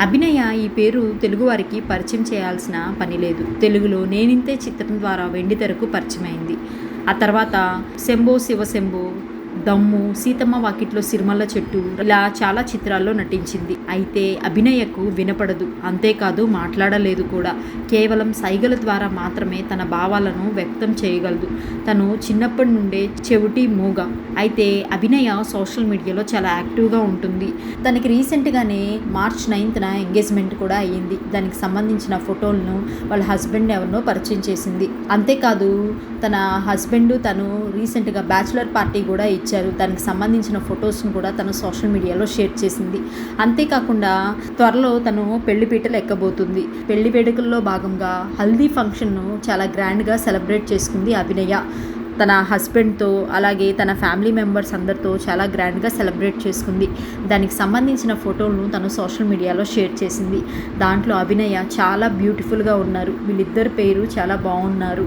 అభినయ ఈ పేరు తెలుగువారికి పరిచయం చేయాల్సిన పని లేదు. తెలుగులో నేనింతే చిత్రం ద్వారా వెండితెరకు పరిచయమైంది. ఆ తర్వాత శంభో శివ శంభో దమ్ము సీతమ్మ వాకిట్లో సిరిమల్ల చెట్టు ఇలా చాలా చిత్రాల్లో నటించింది. అయితే అభినయకు వినపడదు. అంతేకాదు మాట్లాడలేదు కూడా. కేవలం సైగల ద్వారా మాత్రమే తన భావాలను వ్యక్తం చేయగలదు. తను చిన్నప్పటి నుండే చెవిటి మూగ. అయితే అభినయ సోషల్ మీడియాలో చాలా యాక్టివ్గా ఉంటుంది. తనకి రీసెంట్గానే మార్చ్ నైన్త్న ఎంగేజ్మెంట్ కూడా అయ్యింది. దానికి సంబంధించిన ఫోటోలను వాళ్ళ హస్బెండ్ ఎవరినో పరిచయం చేసింది. అంతేకాదు తన హస్బెండ్ తను రీసెంట్గా బ్యాచులర్ పార్టీ కూడా ఇచ్చారు. దానికి సంబంధించిన ఫొటోస్ను కూడా తను సోషల్ మీడియాలో షేర్ చేసింది. అంతేకాకుండా త్వరలో తను పెళ్ళిపీటలు ఎక్కబోతుంది పెళ్ళి వేడుకల్లో భాగంగా హల్దీ ఫంక్షన్ను చాలా గ్రాండ్గా సెలబ్రేట్ చేసుకుంది అభినయ. తన హస్బెండ్తో అలాగే తన ఫ్యామిలీ మెంబర్స్ అందరితో చాలా గ్రాండ్గా సెలబ్రేట్ చేసుకుంది. దానికి సంబంధించిన ఫోటోలను తను సోషల్ మీడియాలో షేర్ చేసింది. దాంట్లో అభినయ చాలా బ్యూటిఫుల్గా ఉన్నారు. వీళ్ళిద్దరి పేరు చాలా బాగున్నారు.